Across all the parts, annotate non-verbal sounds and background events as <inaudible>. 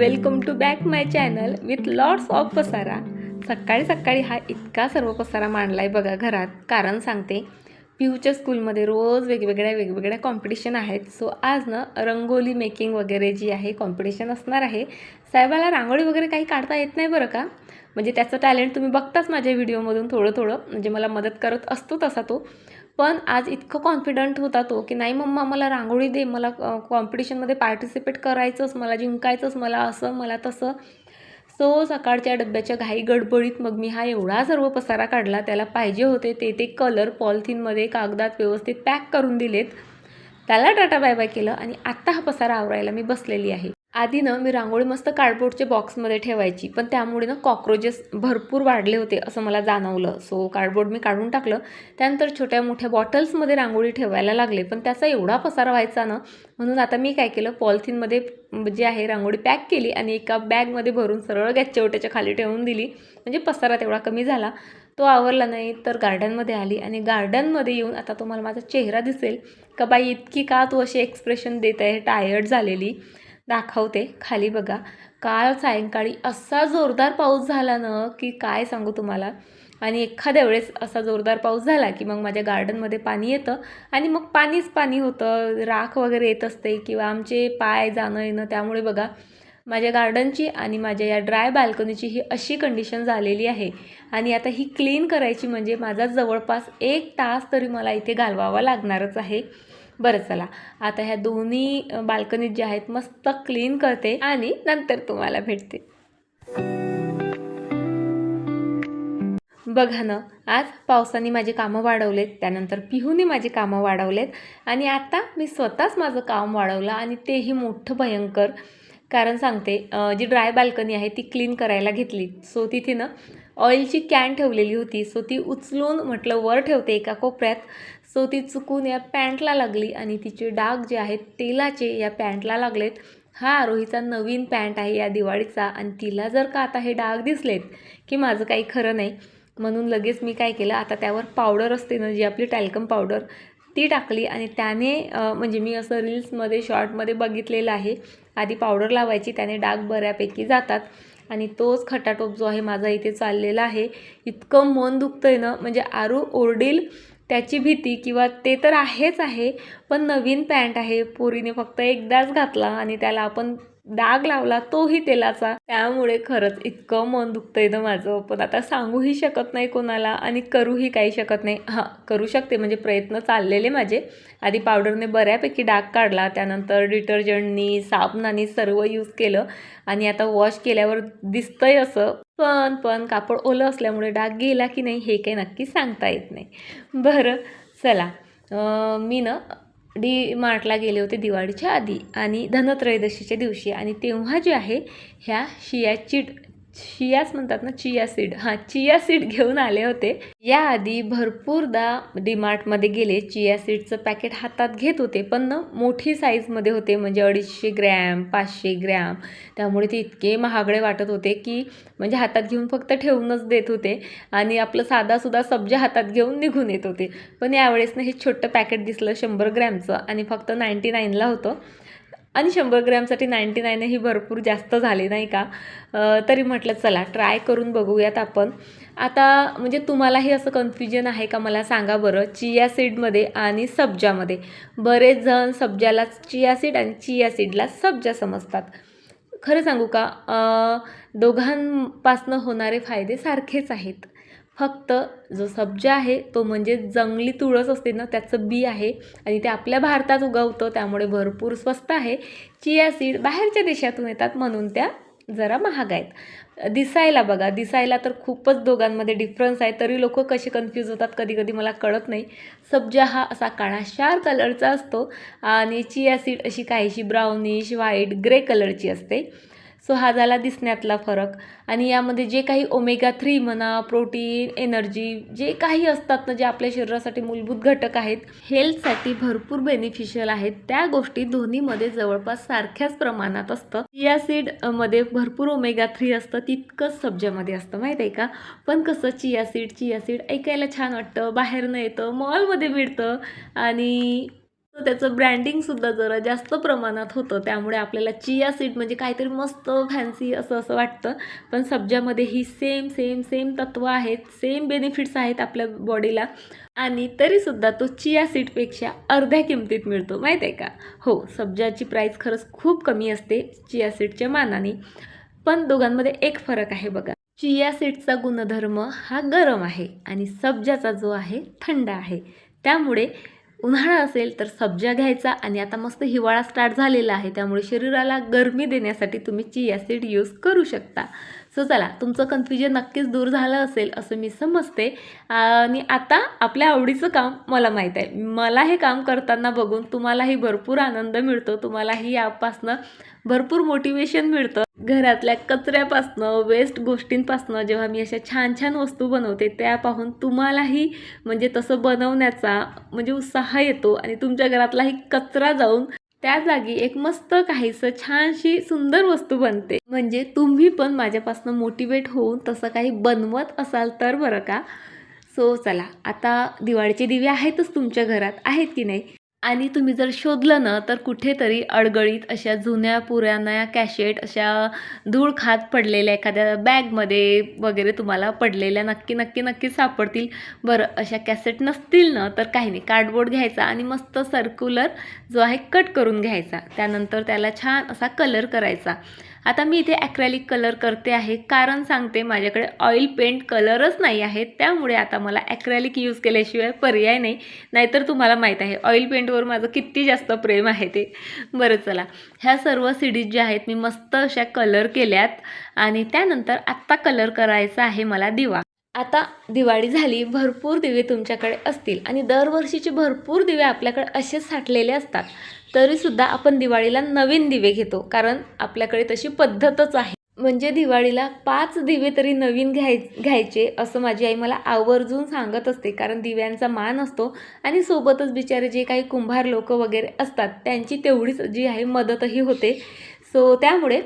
Welcome to back my channel with lots of पसारा. सकाळी सकाळी हा इतका सर्व पसारा मांडला आहे बघा घरात. कारण सांगते पिऊच्या स्कूलमध्ये रोज वेगवेगळ्या वेगवेगळ्या कॉम्पिटिशन आहेत. सो आज ना रंगोली मेकिंग वगैरे जी आहे कॉम्पिटिशन असणार आहे. साहेबाला रांगोळी वगैरे काही काढता येत नाही बरं का? म्हणजे त्याचं टॅलेंट तुम्ही बघताच माझ्या व्हिडिओमधून थोडं थोडं. म्हणजे मला मदत करत असतो तसा तो. पण आज इतकं कॉन्फिडंट होता तो की नाही मम्मा मला रांगोळी दे मला कॉम्पिटिशनमध्ये पार्टिसिपेट करायचंच मला जिंकायचंच मला असं मला तसं. सो सकाळच्या डब्याच्या घाई गडबडीत मग मी हा एवढा सर्व पसारा काढला त्याला पाहिजे होते ते ते कलर पॉलिथिनमध्ये कागदात व्यवस्थित पॅक करून दिलेत. त्याला टाटा बाय बाय केलं आणि आत्ता हा पसारा आवरायला मी बसलेली आहे. आधी ना मी रांगोळी मस्त कार्डबोर्डच्या बॉक्समध्ये ठेवायची पण त्यामुळे ना कॉक्रोचेस भरपूर वाढले होते असं मला जाणवलं. सो कार्डबोर्ड मी काढून टाकलं. त्यानंतर छोट्या मोठ्या बॉटल्समध्ये रांगोळी ठेवायला लागले पण त्याचा एवढा पसारा व्हायचा ना म्हणून आता मी काय केलं पॉलिथिनमध्ये जे आहे रांगोळी पॅक केली आणि एका बॅगमध्ये भरून सरळ गॅसच्या ओट्याच्या खाली ठेवून दिली. म्हणजे पसारा तेवढा कमी झाला. तो आवरला नाही तर गार्डनमध्ये आली आणि गार्डनमध्ये येऊन आता तुम्हाला माझा चेहरा दिसेल. का बाई इतकी का तू अशी एक्सप्रेशन देत आहे? टायर्ड झालेली. दाखवते. खाली बघा. काल सायंकाळी असा जोरदार पाऊस झाला ना की काय सांगू तुम्हाला? आणि एखाद्या वेळेस असा जोरदार पाऊस झाला की मग माझ्या गार्डनमध्ये पाणी येतं आणि मग पाणीच पाणी होतं. राख वगैरे येत असते किंवा आमचे पाय जाणं येणं त्यामुळे बघा. माझ्या गार्डनची आणि माझ्या या ड्राय बाल्कनीची ही अशी कंडिशन झालेली आहे. आणि आता ही क्लीन करायची म्हणजे माझा जवळपास एक तास तरी मला इथे घालवावा लागणारच आहे. बरं चला आता ह्या दोन्ही बाल्कनीत जे आहेत मस्त क्लीन करते आणि नंतर तुम्हाला भेटते. बघा ना आज पावसाने माझे कामं वाढवलेत त्यानंतर पिहूने माझे कामं वाढवलेत आणि आता मी स्वतःच माझं काम वाढवलं आणि तेही मोठं भयंकर. कारण सांगते जी ड्राय बाल्कनी आहे ती क्लीन करायला घेतली. सो तिथे ना ऑइलची कॅन ठेवलेली होती. सो ती उचलून म्हटलं वर ठेवते एका कोपऱ्यात. सो ती चुकून या पॅन्टला लागली आणि तिचे डाग जे आहेत तेलाचे या पॅन्टला लागलेत. हा आरोहीचा नवीन पॅन्ट आहे या दिवाळीचा आणि तिला जर का आता हे डाग दिसलेत की माझं काही खरं नाही म्हणून लगेच मी काय केलं आता त्यावर पावडर असते ना जी आपली टॅल्कम पावडर ती टाकली आणि त्याने म्हणजे मी असं रील्समध्ये शॉर्टमध्ये बघितलेलं आहे. आधी पावडर लावायची त्याने डाग बऱ्यापैकी जातात आणि तोच खटाटोप जो आहे माझा इथे चाललेला आहे. इतकं मन दुखतं आहे ना म्हणजे आरू ओरडील त्याची भीती किंवा ते तर आहेच आहे पण नवीन पॅन्ट आहे पोरीने फक्त एकदाच घातला आणि त्याला आपण डाग लावला तोही तेलाचा. त्यामुळे खरंच इतकं मन दुखतंय ना माझं. पण आता सांगूही शकत नाही कोणाला आणि करूही काही शकत नाही. हां करू शकते. म्हणजे प्रयत्न चाललेले माझे. आधी पावडरने बऱ्यापैकी डाग काढला. त्यानंतर डिटर्जंटनी साबणानी सर्व यूज केलं. आणि आता वॉश केल्यावर दिसतंय असं. पण पण कापड ओलं असल्यामुळे डाग गेला की नाही हे काही नक्की सांगता येत नाही. बरं चला. मी ना डी मार्टला गेले होते दिवाळीच्या आधी आणि धनत्रयोदशीच्या दिवशी. आणि तेव्हा जे आहे ह्या शिया चिट चियास म्हणतात ना चिया सीड. हां चिया सीड घेऊन आले होते. याआधी भरपूरदा डीमार्टमध्ये गेले चिया सीडचं पॅकेट हातात घेत होते पण ना मोठी साईजमध्ये होते म्हणजे अडीचशे ग्रॅम पाचशे ग्रॅम. त्यामुळे ते इतके महागडे वाटत होते की म्हणजे हातात घेऊन फक्त ठेवूनच देत होते आणि आपलं साधासुद्धा सब्जा हातात घेऊन निघून येत होते. पण यावेळेस ना हे छोटं पॅकेट दिसलं शंभर ग्रॅमचं आणि फक्त नाईंटी नाईनला होतं. आणि शंभर ग्रॅमसाठी नाईंटी नाईनही भरपूर जास्त झाले नाही का? तरी म्हटलं चला ट्राय करून बघूयात आपण. आता म्हणजे तुम्हालाही असं कन्फ्युजन आहे का? मला सांगा बरं. चिया सीडमध्ये आणि सब्जामध्ये. बरेच जण सब्जाला चिया सीड आणि चिया सीडला सब्जा समजतात. खरं सांगू का? दोघांपासनं होणारे फायदे सारखेच आहेत. फक्त जो सब्जा आहे तो म्हणजे जंगली तुळस असते ना त्याचं बी आहे. आणि ते आपल्या भारतात उगवतं त्यामुळे भरपूर स्वस्त आहे. चिया सीड बाहेरच्या देशातून येतात म्हणून त्या जरा महाग आहेत. दिसायला बघा दिसायला तर खूपच दोघांमध्ये डिफरन्स आहे. तरी लोक कसे कन्फ्यूज होतात कधी कधी मला कळत नाही. सब्जा हा असा काळाशार कलरचा असतो आणि चिया सीड अशी काहीशी ब्राउनिश व्हाईट ग्रे कलरची असते. सो हा झाला दिसण्यातला फरक. आणि यामध्ये जे काही ओमेगा थ्री म्हणा प्रोटीन एनर्जी जे काही असतात ना जे आपल्या शरीरासाठी मूलभूत घटक आहेत हेल्थसाठी भरपूर बेनिफिशियल आहेत. त्या गोष्टी दोन्हीमध्ये जवळपास सारख्याच प्रमाणात असतं. या मध्ये भरपूर ओमेगा थ्री असतं. तितकंच सब्जामध्ये असतं माहीत आहे का? पण कसं चिया सीड चिया सीड ऐकायला छान वाटतं. बाहेरनं येतं मॉलमध्ये मिळतं. आणि तर त्याचं ब्रँडिंगसुद्धा जरा जास्त प्रमाणात होतं. त्यामुळे आपल्याला चिया सीड म्हणजे काहीतरी मस्त फॅन्सी असं असं वाटतं. पण सब्जामध्ये ही सेम सेम सेम तत्त्व आहेत. सेम बेनिफिट्स आहेत आपल्या बॉडीला आणि तरीसुद्धा तो चिया सीडपेक्षा अर्ध्या किमतीत मिळतो. माहीत आहे का? हो सब्जाची प्राईस खरंच खूप कमी असते चिया सीडच्या मानाने. पण दोघांमध्ये एक फरक आहे बघा. चिया सीडचा गुणधर्म हा गरम आहे आणि सब्जाचा जो आहे थंड आहे. त्यामुळे उन्हाळा असेल तर सब्जा घ्यायचा आणि आता मस्त हिवाळा स्टार्ट झालेला आहे. त्यामुळे शरीराला गरमी देण्यासाठी तुम्ही चिया सीड यूज करू शकता. सो चला तुमचं कन्फ्युजन नक्कीच दूर झालं असेल असं मी समजते. आणि आता आपल्या आवडीचं काम मला माहीत आहे. मला हे काम करताना बघून तुम्हालाही भरपूर आनंद मिळतो. तुम्हालाही यापासनं भरपूर मोटिवेशन मिळतं. घरातल्या कचऱ्यापासनं वेस्ट गोष्टींपासनं जेव्हा मी अशा छान छान वस्तू बनवते त्या पाहून तुम्हालाही म्हणजे तसं बनवण्याचा म्हणजे उत्साह येतो आणि तुमच्या घरातलाही कचरा जाऊन त्या जागी एक मस्त काहीसं छानशी सुंदर वस्तू बनते. म्हणजे तुम्ही पण माझ्यापासून मोटिवेट होऊन तसं काही बनवत असाल तर बरं का? सो चला. आता दिवाळीचे दिवे आहेतच तुमच्या घरात. आहेत की नाही? आणि तुम्ही जर शोधलं ना तर कुठेतरी अडगळीत अशा जुन्या पुराण्या कॅशेट अशा धूळ खात पडलेल्या एखाद्या बॅगमध्ये वगैरे तुम्हाला पडलेल्या नक्की नक्की नक्की सापडतील. बरं अशा कॅसेट नसतील ना तर काही नाही. कार्डबोर्ड घ्यायचा आणि मस्त सर्क्युलर जो आहे कट करून घ्यायचा. त्यानंतर त्याला छान असा कलर करायचा. आता मी इथे ॲक्रेलिक कलर करते आहे. कारण सांगते माझ्याकडे ऑइल पेंट कलरच नाही आहे त्यामुळे आता मला ॲक्रॅलिक यूज केल्याशिवाय पर्याय नाही. नाहीतर तुम्हाला माहीत आहे ऑइल पेंटवर माझं किती जास्त प्रेम आहे ते. बरं चला. ह्या सर्व सिडीज ज्या आहेत मी मस्त अशा कलर केल्यात. आणि त्यानंतर आत्ता कलर करायचा आहे मला दिवा. आता दिवाळी झाली भरपूर दिवे तुमच्याकडे असतील. आणि दरवर्षीचे भरपूर दिवे आपल्याकडे असेच साठलेले असतात. तरीसुद्धा आपण दिवाळीला नवीन दिवे घेतो कारण आपल्याकडे तशी पद्धतच आहे. म्हणजे दिवाळीला पाच दिवे तरी नवीन घ्याय घ्यायचे असं माझी आई मला आवर्जून सांगत असते. कारण दिव्यांचा मान असतो आणि सोबतच बिचारे जे काही कुंभार लोक वगैरे असतात त्यांची तेवढीच जी आहे मदतही होते. सो त्यामुळे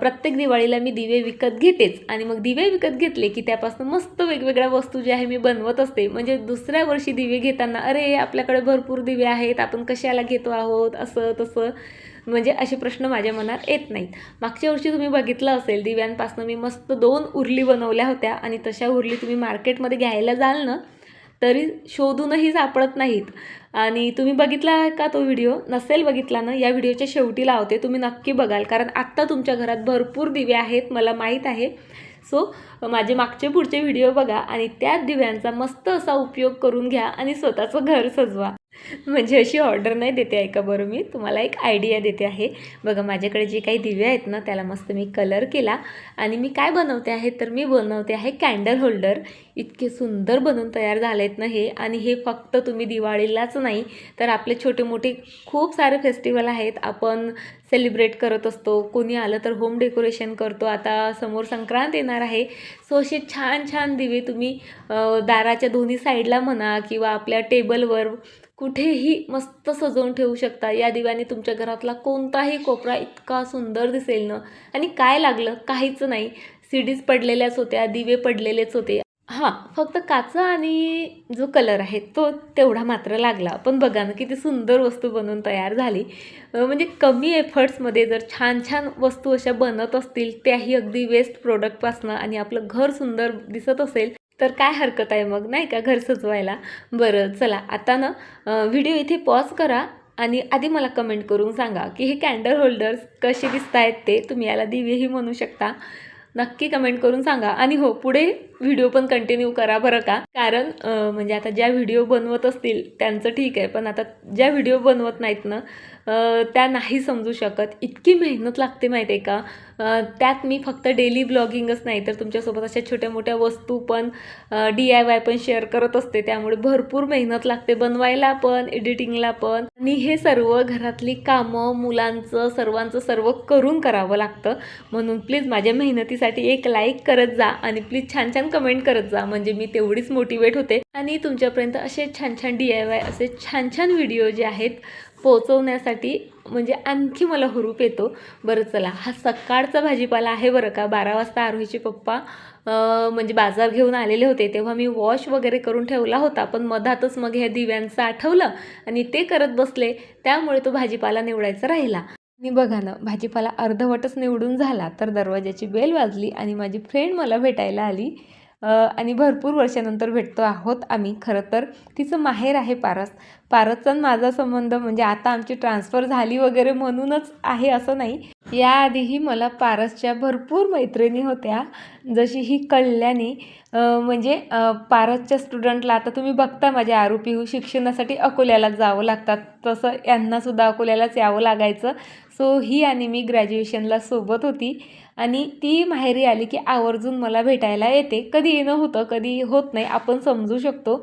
प्रत्येक दिवाळीला मी दिवे विकत घेतेच. आणि मग दिवे विकत घेतले की त्यापासून मस्त वेगवेगळ्या वस्तू ज्या आहे मी बनवत असते. म्हणजे दुसऱ्या वर्षी दिवे घेताना अरे आपल्याकडे भरपूर दिवे आहेत आपण कशाला घेतो आहोत? असं तसं म्हणजे असे प्रश्न माझ्या मनात येत नाहीत. मागच्या वर्षी तुम्ही बघितलं असेल दिव्यांपासून मी मस्त दोन उरली बनवल्या होत्या. आणि तशा उरली तुम्ही मार्केटमध्ये घ्यायला जाल ना तरी शोधूनही सापडत नाहीत. आणि तुम्ही बघितला का तो व्हिडिओ? नसेल बघितला ना या व्हिडिओच्या शेवटी लावते. तुम्ही नक्की बघाल कारण आत्ता तुमच्या घरात भरपूर दिवे आहेत मला माहीत आहे. सो माझे मागचे पुढचे व्हिडिओ बघा आणि त्या दिव्यांचा मस्त असा उपयोग करून घ्या आणि स्वतःचं घर सजवा. <laughs> म्हणजे अशी ऑर्डर नाही देते ऐका बरं मी. तुम्हाला एक आयडिया देते आहे. बघा माझ्याकडे जे काही दिवे आहेत ना त्याला मस्त मी कलर केला आणि मी काय बनवते आहे तर मी बनवते आहे कॅन्डल होल्डर इतके सुंदर बनवून तयार झाले आहेत ना हे. आणि हे फक्त तुम्ही दिवाळीलाच नाही तर आपले छोटे मोठे खूप सारे फेस्टिवल आहेत. आपण सेलिब्रेट करत असतो. कोणी आलं तर होम डेकोरेशन करतो. आता समोर संक्रांत येणार आहे. सो असे छान छान दिवे तुम्ही दाराच्या दोन्ही साईडला म्हणा किंवा आपल्या टेबलवर कुठेही मस्त सजवून ठेवू शकता. या दिव्याने तुमच्या घरातला कोणताही कोपरा इतका सुंदर दिसेल ना? आणि काय लागलं? काहीच नाही. सीडीज पडलेल्याच होत्या दिवे पडलेलेच होते. हां फक्त काचा आणि जो कलर आहे तो तेवढा मात्र लागला. पण बघा ना किती सुंदर वस्तू बनवून तयार झाली. म्हणजे कमी एफर्ट्समध्ये जर छान छान वस्तू अशा बनत असतील त्याही अगदी वेस्ट प्रोडक्टपासनं आणि आपलं घर सुंदर दिसत असेल तर काय हरकत आहे मग? नाही का? घर सजवायला. बरं चला. आता ना व्हिडिओ इथे पॉज करा आणि आधी मला कमेंट करून सांगा की हे कॅन्डल होल्डर्स कसे दिसत आहेत ते? तुम्ही याला दिवेही म्हणू शकता. नक्की कमेंट करून सांगा. आणि हो पुढे व्हिडिओ पण कंटिन्यू करा बरं का? कारण म्हणजे आता ज्या व्हिडिओ बनवत असतील त्यांचं ठीक आहे. पण आता ज्या व्हिडिओ बनवत नाहीत ना त्या नाही समजू शकत. इतकी मेहनत लागते माहिती आहे का त्यात मी फक्त डेली ब्लॉगिंगच नाही तर तुमच्यासोबत अशा छोट्या मोठ्या वस्तू पण डी आय वाय पण शेअर करत असते. त्यामुळे भरपूर मेहनत लागते बनवायला पण एडिटिंगला पण. आणि हे सर्व घरातली कामं मुलांचं सर्वांचं सर्व करून करावं लागतं. म्हणून प्लीज माझ्या मेहनतीसाठी एक लाईक करत जा आणि प्लीज छान छान कमेंट करत जा. म्हणजे मी तेवढीच मोटिवेट होते. आणि तुमच्यापर्यंत असे छान छान डी आय वाय असे छान छान व्हिडिओ जे आहेत पोचवण्यासाठी म्हणजे आणखी मला हुरूप येतो. बरं चला. हा सकाळचा भाजीपाला आहे बरं का? बारा वाजता आरोहीचे पप्पा म्हणजे बाजार घेऊन आलेले होते. तेव्हा मी वॉश वगैरे करून ठेवला होता पण मधातच मग ह्या दिव्यांचं आठवलं आणि ते करत बसले. त्यामुळे तो भाजीपाला निवडायचा राहिला. आणि बघा ना भाजीपाला अर्धवटच निवडून झाला तर दरवाजाची बेल वाजली आणि माझी फ्रेंड मला भेटायला आली. आणि भरपूर वर्षानंतर भेटतो आहोत आम्ही. खरं तर तिचं माहेर आहे पारस. पारसचा आणि माझा संबंध म्हणजे आता आमची ट्रान्सफर झाली वगैरे म्हणूनच आहे असं नाही. याआधीही मला पारसच्या भरपूर मैत्रिणी होत्या. जशी ही कल्याणी म्हणजे पारसच्या स्टुडंटला आता तुम्ही बघता माझ्या आरोपी हो शिक्षणासाठी अकोल्याला जावं लागतात. तसं यांनासुद्धा अकोल्यालाच यावं लागायचं. सो ही आणि मी ग्रॅज्युएशनला सोबत होती. आणि ती माहेरी आली की आवर्जून मला भेटायला येते. कधी येणं होतं कधी होत नाही आपण समजू शकतो.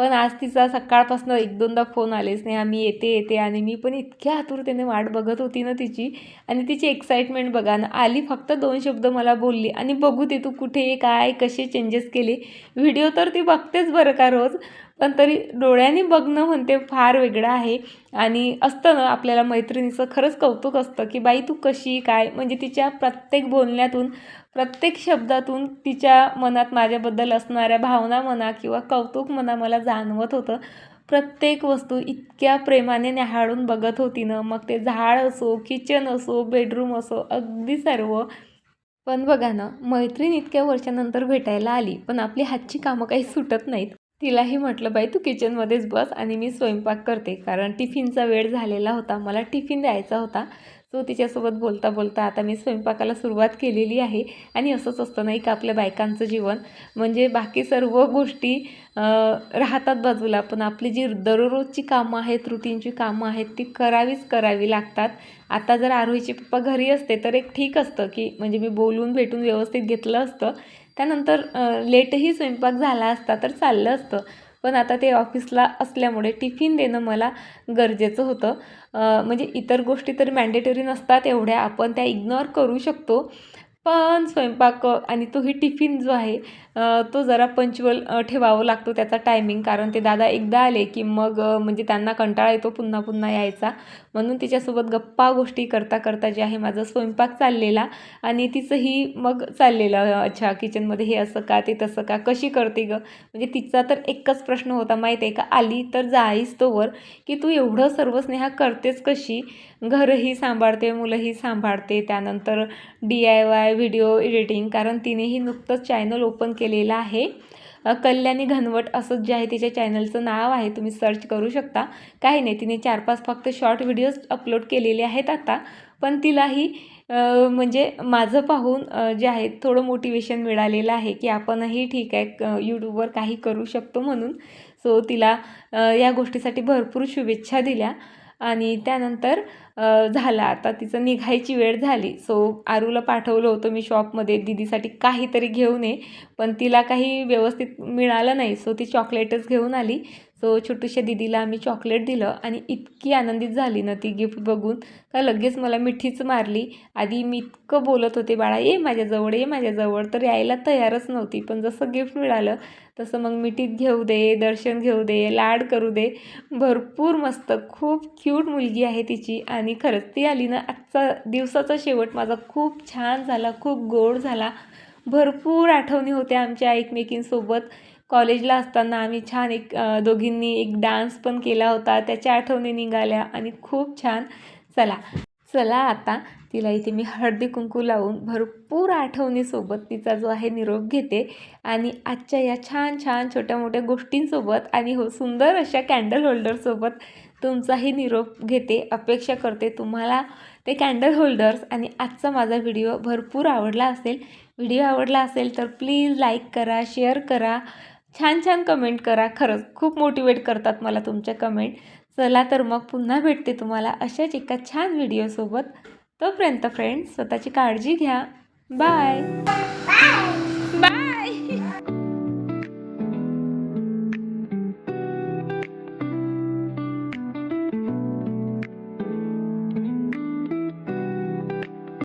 पण आज तिचा सकाळपासून एक दोनदा फोन आलेच नाही आम्ही येते येते. आणि मी पण इतक्या आतुरतेने वाट बघत होती ना तिची. आणि तिची एक्साइटमेंट बघा ना आली फक्त दोन शब्द मला बोलली आणि बघू ते तू कुठे काय कसे चेंजेस केले. व्हिडिओ तर ती बघतेच बरं का रोज पण तरी डोळ्यांनी बघणं म्हणते फार वेगळं आहे. आणि असतं ना आपल्याला मैत्रिणीचं खरंच कौतुक असतं की बाई तू कशी काय? म्हणजे तिच्या प्रत्येक बोलण्यातून प्रत्येक शब्दातून तिच्या मनात माझ्याबद्दल असणाऱ्या भावना म्हणा किंवा कौतुक म्हणा मला जाणवत होतं. प्रत्येक वस्तू इतक्या प्रेमाने न्याहाळून बघत होती ना. मग ते झाड असो किचन असो बेडरूम असो अगदी सर्व. पण बघा ना मैत्रीण इतक्या वर्षानंतर भेटायला आली पण आपली हातची कामं काही सुटत नाहीत. तिलाही म्हटलं बाई तू किचनमध्येच बस आणि मी स्वयंपाक करते. कारण टिफिनचा वेळ झालेला होता मला टिफिन द्यायचा होता. सो तिच्यासोबत बोलता बोलता आता मी स्वयंपाकाला सुरुवात केलेली आहे. आणि असंच असतं नाही का आपल्या बायकांचं जीवन. म्हणजे बाकी सर्व गोष्टी राहतात बाजूला पण आपली जी दररोजची कामं आहेत रुटीनची कामं आहेत ती करावीच करावी लागतात. आता जर आरोहीचे पप्पा घरी असते तर एक ठीक असतं की म्हणजे मी बोलून भेटून व्यवस्थित घेतलं असतं. त्यानंतर लेटही स्वयंपाक झाला असता तर चाललं असतं. पण आता ते ऑफिसला असल्यामुळे टिफिन देणं मला गरजेचं होतं. म्हणजे इतर गोष्टी तर मॅन्डेटरी नसतात एवढ्या आपण त्या इग्नोर करू शकतो. पण स्वयंपाक आणि तोही टिफिन जो आहे तो जरा पंच्युअल ठेवावा लागतो त्याचा टायमिंग कारण ते दादा एकदा आले की मग म्हणजे त्यांना कंटाळा येतो पुन्हा पुन्हा यायचा. म्हणून तिच्यासोबत गप्पा गोष्टी करता करता जे आहे माझा स्वयंपाक चाललेला आणि तिचंही मग चाललेलं अच्छा किचनमध्ये हे असं का ते तसं का कशी करते गं? म्हणजे तिचा तर एकच प्रश्न होता माहीत आहे का? आली तर जाईस तोवर की तू एवढं सर्व स्नेहा करतेच कशी? घरही सांभाळते मुलंही सांभाळते. त्यानंतर D I Y video editing कारण तिनेही नुकतंच चॅनल ओपन केलेलं आहे. कल्याणी घनवट असंच जे आहे तिच्या चॅनलचं नाव आहे तुम्ही सर्च करू शकता. काही नाही तिने चार पाच फक्त शॉर्ट व्हिडिओज अपलोड केलेले आहेत आता. पण तिलाही म्हणजे माझं पाहून जे आहे थोडं मोटिवेशन मिळालेलं आहे की आपणही ठीक आहे यूट्यूबवर काही करू शकतो म्हणून. सो तिला या गोष्टीसाठी भरपूर शुभेच्छा दिल्या. आणि त्यानंतर झालं. आता तिचं निघायची वेळ झाली. सो आरूला पाठवलं होतं मी शॉपमध्ये दीदीसाठी काहीतरी घेऊन ये. पण तिला काही व्यवस्थित मिळालं नाही. सो ती चॉकलेटच घेऊन आली. सो छोटूशा दीदीला आम्ही चॉकलेट दिलं आणि इतकी आनंदित झाली ना ती गिफ्ट बघून. का लगेच मला मिठीच मारली. आधी मी इतकं बोलत होते बाळा ये माझ्याजवळ ये माझ्याजवळ. तर यायला तयारच नव्हती. पण जसं गिफ्ट मिळालं तसं मग मिठीत घेऊ दे दर्शन घेऊ दे लाड करू दे. भरपूर मस्त खूप क्यूट मुलगी आहे तिची. आणि खरंच ती आली ना आजचा दिवसाचा शेवट माझा खूप छान झाला खूप गोड झाला. भरपूर आठवणी होत्या आमच्या एकमेकींसोबत. कॉलेजला असताना आम्ही छान एक दोघींनी एक डान्स पण केला होता. त्याच्या आठवणी निघाल्या आणि खूप छान. चला चला आता. तिला इथे मी हळदी कुंकू लावून भरपूर आठवणीसोबत तिचा जो आहे निरोप घेते आणि आजच्या या छान छान छोट्या मोठ्या गोष्टींसोबत आणि हो सुंदर अशा कॅन्डल होल्डरसोबत तुमचाही निरोप घेते अपेक्षा करते तुम्हाला ते कॅन्डल होल्डर्स आणि आजचा माझा व्हिडिओ भरपूर आवडला असेल. व्हिडिओ आवडला असेल तर प्लीज लाईक करा शेअर करा. छान छान कमेंट करा. खरंच खूप मोटिवेट करतात मला तुमच्या कमेंट चला तर मग पुन्हा भेटते तुम्हाला अशाच एका छान व्हिडिओसोबत तोपर्यंत फ्रेंड्स स्वतःची काळजी घ्या. बाय